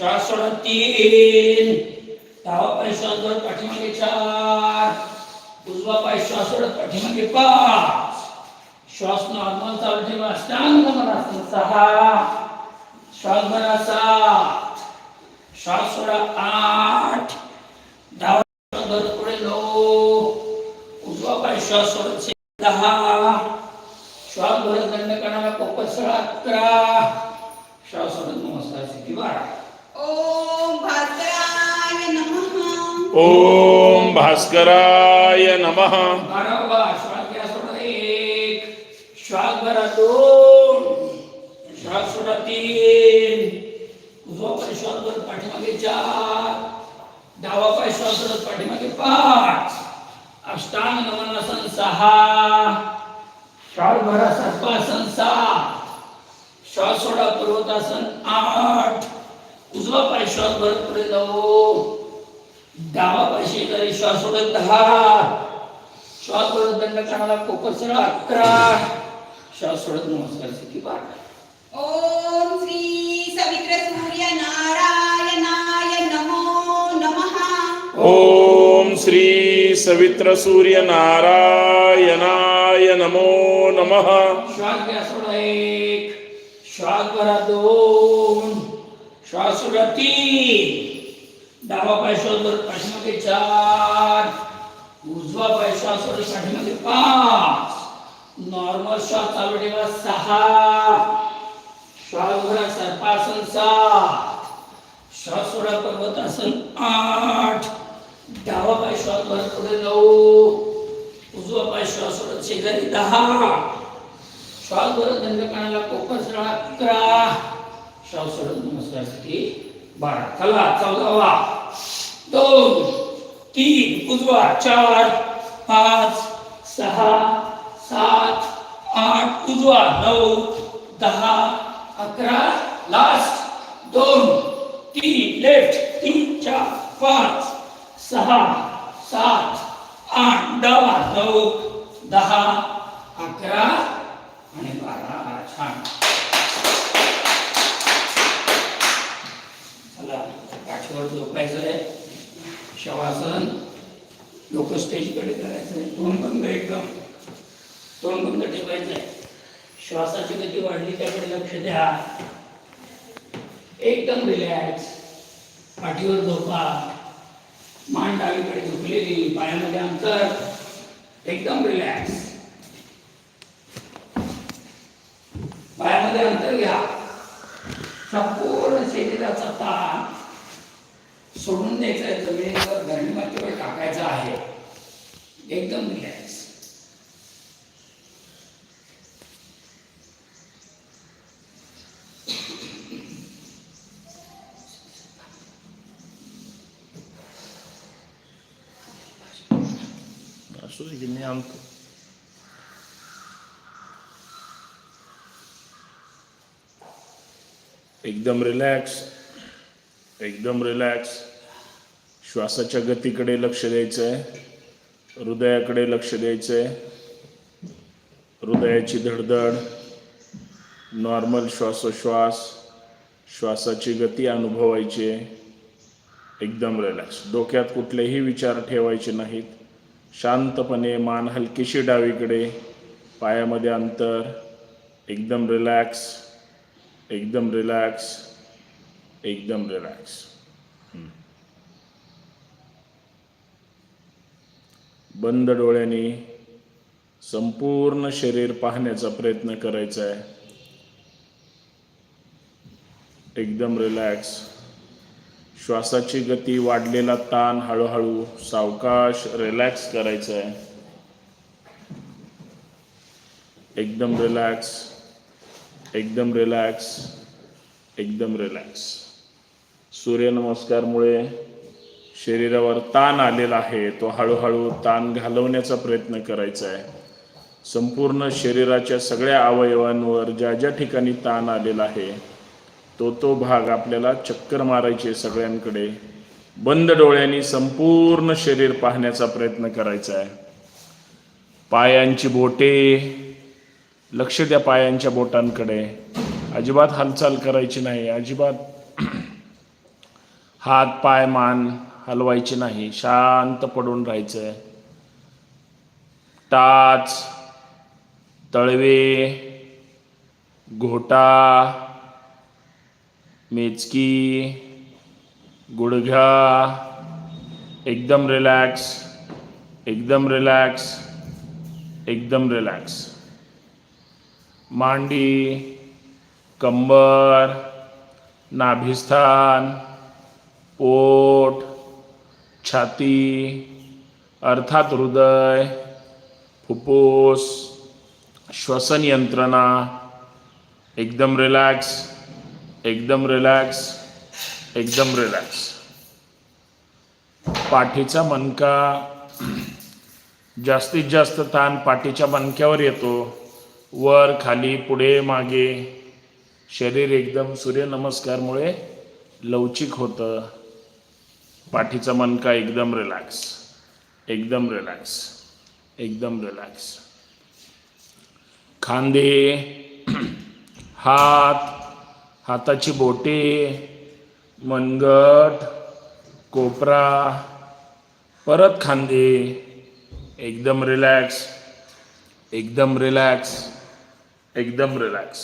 श्वास सोडा तीन डावा पाय श्वास सोडत पाठीमागे चार उजवा पाय श्वास सोडत पाठीमागे पाच श्वास नॉर्मल चालू ठेवा अष्टांग मनासन सहा श्वास भरा सात श्वास सोडा आठ डावा श्वास भरत पुढे नऊ उजवा पाय श्वास सोडत से- दहा श्वास भरत दंड करणारा पोपट सोळा अकरा श्वास सोडत नमस्कार स्थिती बारा ओम भास्कराय नमः। ओम भास्कराय नमः। बारावा श्वास घ्या सोडा एक श्वास भरा दोन श्वास सोडा तीन उजवा पाय श्वास भरत पाठीमागे चार डावा पाय श्वास भरत पाठीमागे पाच अष्टांग नमनासन सहा श्वास भरा सर्पासन सात श्वास सोडा पर्वतासन आठ उजवा पाय श्वास भरत पुढे नऊ डावा पाय शेजारी श्वास सोडत दहा. श्वास सोडत दंड कानाला कोकण सरळ अकरा. श्वास सोडत नमस्कार स्थिती बारा ओम श्री सवित्र सूर्य नारायणाय नमो नमः. ओम श्री सवित्र सूर्य नारायणाय नमो नमः. श्वास घ्या सोडा एक. श्वास भरा दोन. श्वास सोडा तीन डावा पाय श्वास भरत पाठीमागे चार उजवा पाय श्वास सोडत पाठीमागे पाच नॉर्मल श्वास चालू ठेवा सहा श्वास भरा सर्पासन सात श्वास सोडा पर्वतासन आठ डावा पाय श्वास भरत पुढे नऊ उजवा पाय श्वास सोडत शेजारी दहा श्वास भरत दंड कानाला कोकण सरळ अकरा श्वास सोडत नमस्कारसाठी बारा. चला चौदावा. दोन तीन उजवा चार पाच सहा सात आठ उजवा नऊ दहा अकरा लास्ट दोन तीन लेफ्ट तीन चार पाच सहा सात आठ डावा नऊ दहा अकरा आणि बारा. छान. चला काठीवर झोपायचं आहे शवासन लोक स्टेजकडे करायचं आहे तोंड बंद एकदम. तोंड बंद ठेवायचं आहे श्वासाची गती वाढली त्याकडे लक्ष द्या. एकदम रिलॅक्स पाठीवर झोपा. मान डावीकडे झोपलेली पायामध्ये अंतर. एकदम रिलॅक्स पायामध्ये अंतर घ्या. संपूर्ण शरीराचा ताण सोडून द्यायचा जमिनीवर धरणी मातीवर टाकायचा आहे. एकदम रिलॅक्स असू दे की मी आणतो एकदम रिलॅक्स एकदम रिलॅक्स श्वासाच्या गतीकडे लक्ष द्यायचं आहे हृदयाकडे लक्ष द्यायचं आहे हृदयाची धडधड नॉर्मल श्वासोश्वास श्वासाची गती अनुभवायची आहे. एकदम रिलॅक्स डोक्यात कुठलेही विचार ठेवायचे नाहीत. शांतपणे मान हलकीशी डावीकडे पायामध्ये अंतर एकदम रिलॅक्स एकदम रिलॅक्स एकदम रिलॅक्स बंद डोळ्यांनी संपूर्ण शरीर पाहण्याचा प्रयत्न करायचा आहे. एकदम रिलॅक्स श्वासाची गती वाढलेला ताण हळूहळू सावकाश रिलॅक्स करायचा आहे. एकदम रिलॅक्स एकदम रिलॅक्स एकदम रिलॅक्स सूर्यनमस्कारमुळे शरीरावर ताण आलेला आहे. तो हळूहळू ताण घालवण्याचा प्रयत्न करायचा आहे. संपूर्ण शरीराच्या सगळ्या अवयवांवर ज्या ज्या ठिकाणी ताण आलेला आहे तो तो भाग आपल्याला चक्कर मारायचे सगळ्यांकडे. बंद डोळ्यांनी संपूर्ण शरीर पाहण्याचा प्रयत्न करायचा आहे. पायांची बोटे लक्ष द्या पायांच्या बोटांकडे. अजिबात हालचाल करायची नाही. अजिबात हात पाय मान हलवायची नाही. शांत पडून राहायचं. टाच तळवे घोटा मेचकी गुडघा एकदम रिलॅक्स एकदम रिलॅक्स एकदम रिलॅक्स मांडी कंबर नाभिस्थान पोट छाती अर्थात हृदय फुफ्फुस श्वसन यंत्रणा एकदम रिलॅक्स एकदम रिलॅक्स एकदम रिलॅक्स पाठीचा मणका जास्तीत जास्त ताण पाठीच्या मणक्यावर येतो. वर खाली पुढे मागे. शरीर एकदम सूर्यनमस्कारमुळे लवचिक होतं. पाठीचा मनका एकदम रिलॅक्स एकदम रिलॅक्स एकदम रिलॅक्स खांदे हात हाताची बोटे मनगट कोपरा परत खांदे. एकदम रिलॅक्स एकदम रिलॅक्स एकदम रिलॅक्स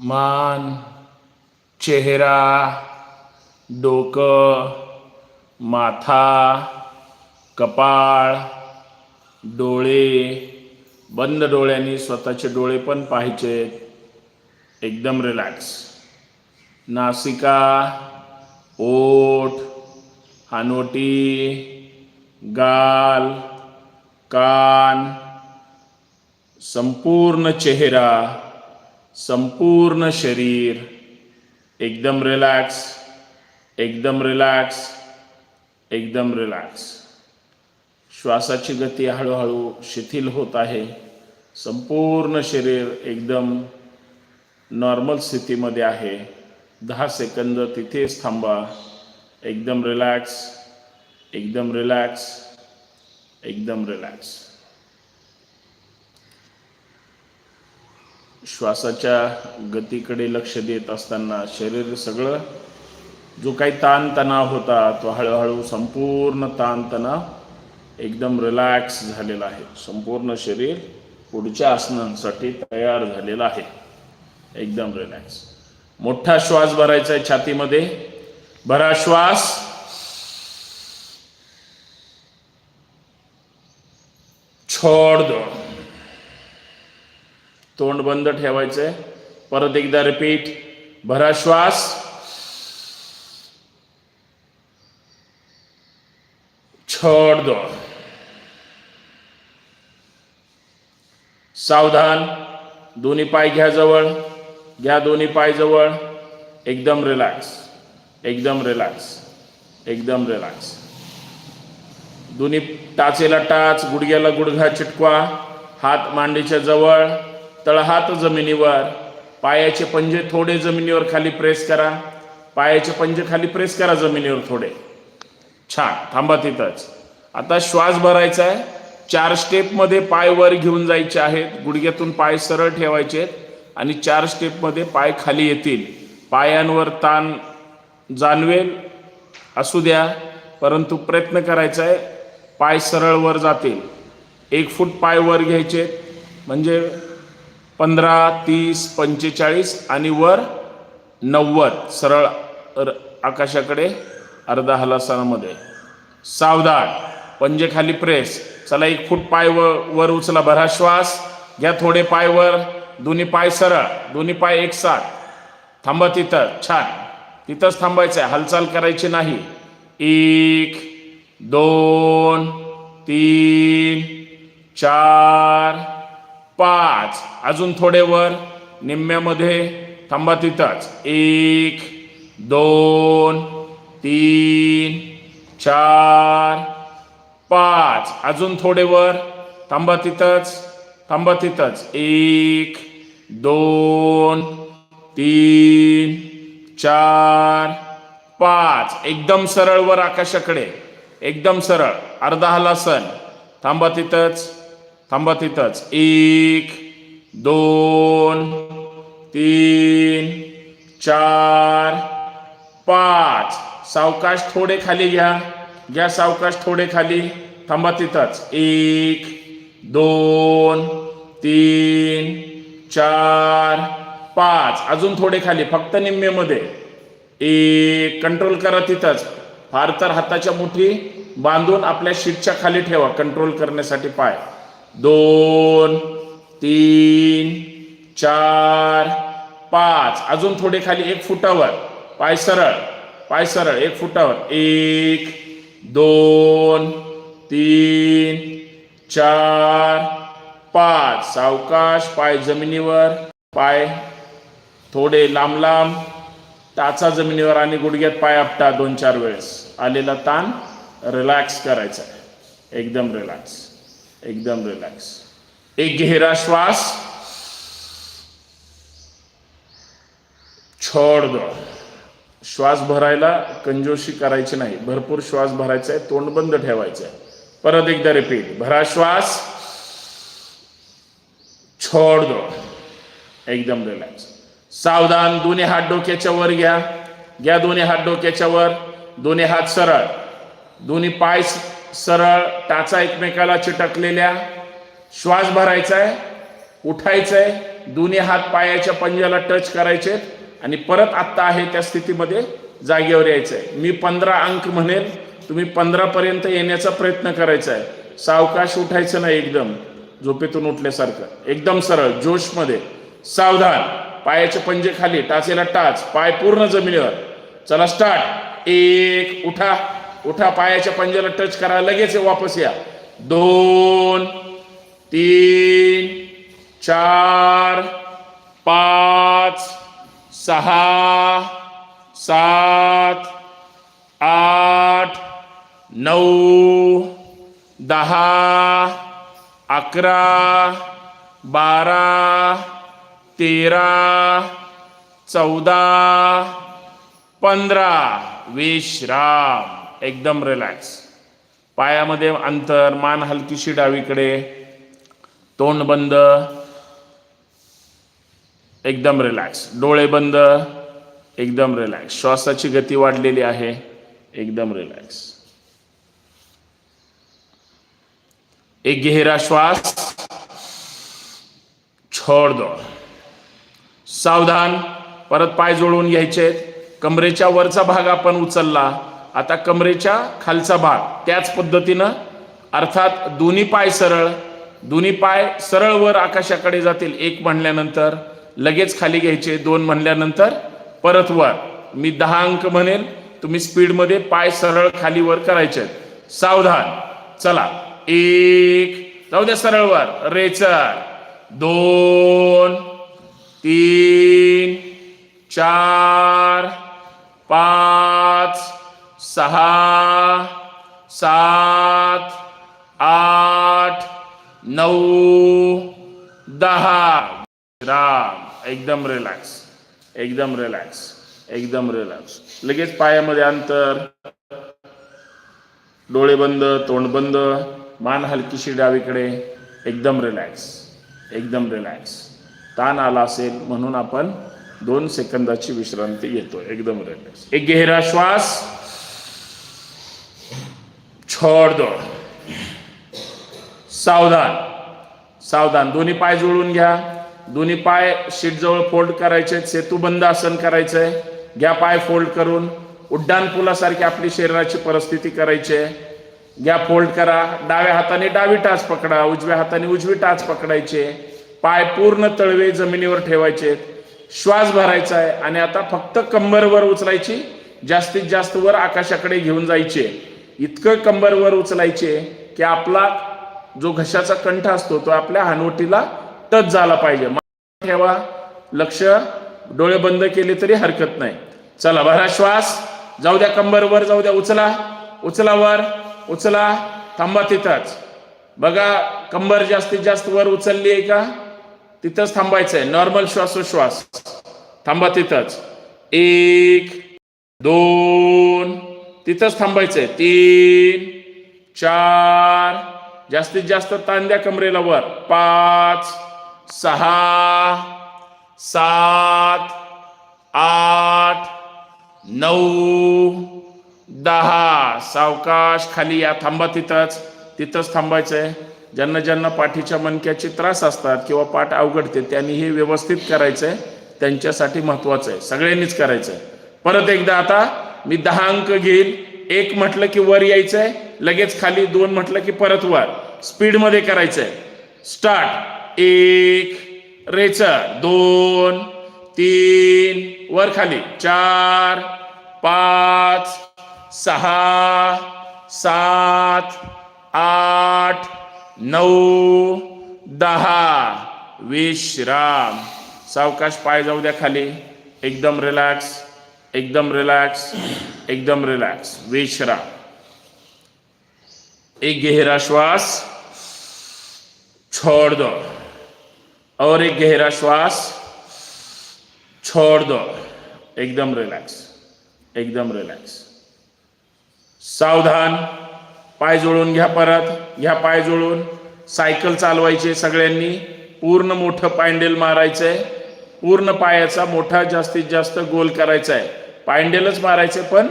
मान चेहरा डोकं माथा कपाळ डोळे बंद डोळ्यांनी स्वतःचे डोळे पण पाहायचे. एकदम रिलॅक्स नासिका ओठ हानोटी गाल कान संपूर्ण चेहरा संपूर्ण शरीर एकदम रिलॅक्स एकदम रिलॅक्स एकदम रिलॅक्स श्वासाची गती हळूहळू शिथिल होत आहे. संपूर्ण शरीर एकदम नॉर्मल स्थितीमध्ये आहे. दहा सेकंद तिथेच थांबा. एकदम रिलॅक्स एकदम रिलॅक्स एकदम रिलॅक्स श्वासाच्या गतीकडे लक्ष देत असताना शरीर सगळं जो काही ताणतणाव होता तो हळूहळू संपूर्ण ताणतणाव एकदम रिलॅक्स झालेला आहे. संपूर्ण शरीर पुढच्या आसनांसाठी तयार झालेलं आहे. एकदम रिलॅक्स मोठा श्वास भरायचा आहे छातीमध्ये. भरा श्वास. छोड दो. तोंड बंद ठेवायचंय. परत एकदा रिपीट भरा श्वास छोड दो सावधान. दोन्ही पाय घ्या जवळ. घ्या दोन्ही पाय जवळ. एकदम रिलॅक्स एकदम रिलॅक्स एकदम रिलॅक्स दोन्ही टाचेला टाच गुडघ्याला गुडघा चिटकवा. हात मांडीच्या जवळ. तळहात जमिनीवर पायाचे पंजे थोडे जमिनीवर खाली प्रेस करा. पायाचे पंजे खाली प्रेस करा जमिनीवर थोडे. छान थांबा तिथंच. आता श्वास भरायचा आहे. चार स्टेपमध्ये पाय वर घेऊन जायचे आहेत. गुडघ्यातून पाय सरळ ठेवायचे आहेत आणि चार स्टेपमध्ये पाय खाली येतील. पायांवर ताण जाणवेल असू द्या परंतु प्रयत्न करायचा आहे. पाय सरळ वर जातील. एक फूट पाय वर घ्यायचे म्हणजे पंधरा तीस पंचेचाळीस आणि वर नव्वद. सरळ र- आकाशाकडे अर्धा हलासनामध्ये सावधान. पंजे खाली प्रेस चला एक फूट पाय व वर उचला. भरा श्वास. घ्या थोडे पाय वर. दोन्ही पाय सरळ. दोन्ही पाय एक साथ थांबा तिथं. छान. तिथंच थांबायचं आहे हालचाल करायची नाही. एक दोन तीन चार पाच. अजून थोडे वर. निम्म्यामध्ये थांबा तिथंच. एक दोन तीन चार पाच. अजून थोडे वर. थांबा तिथंच. थांबा तिथंच. एक दोन तीन चार पाच. एकदम सरळ वर आकाशाकडे. एकदम सरळ. अर्धा हलासन थांबा तिथंच. थांबा तिथंच. एक दोन तीन चार पाच. सावकाश थोडे खाली घ्या. घ्या सावकाश थोडे खाली. थांबा तिथंच. एक दोन तीन चार पाच. अजून थोडे खाली फक्त निम्मेमध्ये एक कंट्रोल करा तिथंच. फार तर हाताच्या मुठी बांधून आपल्या शीटच्या खाली ठेवा. कंट्रोल करण्यासाठी पाय. दोन तीन चार पाच. अजून थोडे खाली एक फुटावर. पाय सरळ पाय सरळ. एक फुटावर. एक दोन तीन चार पाच. सावकाश पाय जमिनीवर. पाय थोडे लांब लांब. टाचा जमिनीवर आणि गुडघ्यात पाय आपटा दोन चार वेळेस. आलेला ताण रिलॅक्स करायचा. आहे एकदम रिलॅक्स एकदम रिलॅक्स एक गहरा श्वास. छोड दो. श्वास भरायला कंजोशी करायची नाही. भरपूर श्वास भरायचा आहे तोंड बंद ठेवायचं आहे. परत एकदा रिपीट भरा श्वास. छोड दो. एकदम रिलॅक्स सावधान दोन्ही हात डोक्याच्या वर घ्या. घ्या दोन्ही हात डोक्याच्या वर. दोन्ही हात सरळ. दोन्ही पाय सरळ टाचा एकमेकाला चिटकलेल्या श्वास भरायचा आहे उठायचं आहे दोन्ही हात पायाच्या पंजाला टच करायचे आणि परत आत्ता आहे त्या स्थितीमध्ये जागेवर यायचं आहे मी पंधरा अंक म्हणेन तुम्ही पंधरापर्यंत येण्याचा प्रयत्न करायचा आहे सावकाश उठायचं नाही एकदम झोपेतून उठल्यासारखं. एकदम सरळ जोशमध्ये. सावधान पायाचे पंजे खाली टाचेला टाच पाय पूर्ण जमिनीवर. चला स्टार्ट एक उठा. उठा पायाच्या पंजाला टच करा लगेच वापस या. दोन तीन चार पाच सहा सात आठ नऊ दहा अकरा बारा तेरा चौदा पंधरा. विश्राम. एकदम रिलॅक्स पायामध्ये अंतर मान हलकीशी डावीकडे तोंड बंद एकदम रिलॅक्स डोळे बंद एकदम रिलॅक्स श्वासाची गती वाढलेली आहे एकदम रिलॅक्स एक गहरा श्वास छोड दो. सावधान परत पाय जोडून घ्यायचे कमरेच्या वरचा भाग आपण उचलला. आता कमरेच्या खालचा भाग. त्याच पद्धतीनं अर्थात दोन्ही पाय सरळ दोन्ही पाय सरळ वर आकाशाकडे जातील. एक म्हणल्यानंतर लगेच खाली घ्यायचे दोन म्हणल्यानंतर परत वर. मी दहा अंक म्हणेल तुम्ही स्पीडमध्ये पाय सरळ खाली वर करायचे. सावधान. चला. एक. जाऊ द्या सरळ वर. रेचर. दोन तीन चार पाच सहा सात आठ नऊ दहा. राम. एकदम रिलॅक्स एकदम रिलॅक्स एकदम रिलॅक्स लगेच पायामध्ये अंतर. डोळे बंद तोंड बंद. मान हलकीशी डावीकडे. एकदम रिलॅक्स एकदम रिलॅक्स ताण आला असेल म्हणून आपण दोन सेकंदाची विश्रांती घेतो एकदम रिलॅक्स एक गहरा श्वास. छोड दो सावधान. सावधान. दोन्ही पाय जुळून घ्या. दोन्ही पाय शीट जवळ फोल्ड करायचे. सेतूबंद आसन करायचंय. घ्या पाय फोल्ड करून. उड्डाण पुलासारखी आपली शरीराची परिस्थिती करायची आहे. घ्या फोल्ड करा. डाव्या हाताने डावी टाच पकडा. उजव्या हाताने उजवी टाच पकडायचे. पाय पूर्ण तळवे जमिनीवर ठेवायचे श्वास भरायचा आहे. आणि आता फक्त कंबर वर उचलायची. जास्तीत जास्त वर आकाशाकडे घेऊन जायचे. इतकं कंबर वर उचलायचे की आपला जो घशाचा कंठ असतो तो आपल्या हानवटीला टच झाला पाहिजे. ठेवा. लक्ष. डोळे बंद केले तरी हरकत नाही. चला भरा श्वास. जाऊ द्या कंबरवर जाऊ द्या उचला. उचला वर. उचला. थांबा तिथंच. बघा कंबर जास्तीत जास्त वर उचलली आहे का? तिथंच थांबायचंय. नॉर्मल श्वासोश्वास थांबा तिथंच. एक दोन तिथंच थांबायचंय. तीन चार जास्तीत जास्त तांद्या कमरेला वर. पाच सहा सात आठ नऊ दहा. सावकाश खाली या थांबा तिथंच. तिथंच थांबायचंय. ज्यांना ज्यांना पाठीच्या मणक्याचे त्रास असतात किंवा पाठ अवघडते त्यांनी हे व्यवस्थित करायचंय. त्यांच्यासाठी महत्वाचं आहे सगळ्यांनीच करायचंय. परत एकदा आता मी दहा अंक घेईल एक म्हटलं की वर यायचंय लगेच खाली दोन म्हटलं की परत वर. स्पीडमध्ये करायचंय. स्टार्ट. एक रेचर. दोन तीन वर खाली. चार पाच सहा सात आठ नऊ दहा. विश्राम. सावकाश पाय जाऊ द्या खाली. एकदम रिलॅक्स एकदम रिलॅक्स एकदम रिलॅक्स विश्राम एक गहरा श्वास. छोड़ दो. और एक गहरा श्वास. छोड़ दो. एकदम रिलॅक्स एकदम रिलॅक्स सावधान. पाय जोडून घ्या परत. घ्या पाय जोडून. सायकल चालवायची सगळ्यांनी. पूर्ण मोठं पायंडेल मारायचंय. पूर्ण पायाचा मोठा जास्तीत जास्त गोल करायचा आहे पायंडेलच मारायचं पण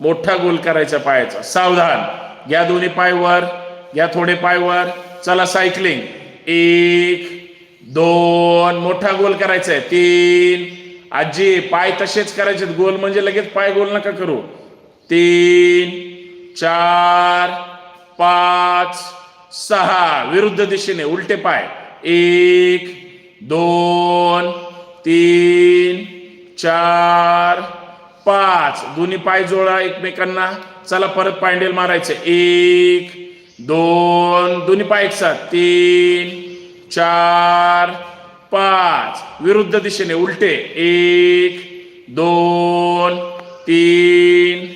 मोठा गोल करायचा पायाचा. सावधान. घ्या दोन्ही पाय वर घ्या थोडे पाय वर. चला सायकलिंग. एक दोन. मोठा गोल करायचा आहे. तीन. आजी पाय तसेच करायचे गोल म्हणजे लगेच पाय गोल नका करू. तीन चार पाच सहा. विरुद्ध दिशेने उलटे पाय. एक दोन तीन चार पाच. दोन्ही पाय जोडा एकमेकांना. चला परत पायंडेल मारायचे. एक दोन. दोन्ही पाय एकसाथ तीन चार पाच. विरुद्ध दिशेने उलटे. एक दोन तीन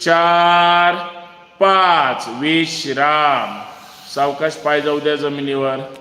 चार पाच. विश्राम. सावकाश पाय जाऊ द्या जमिनीवर.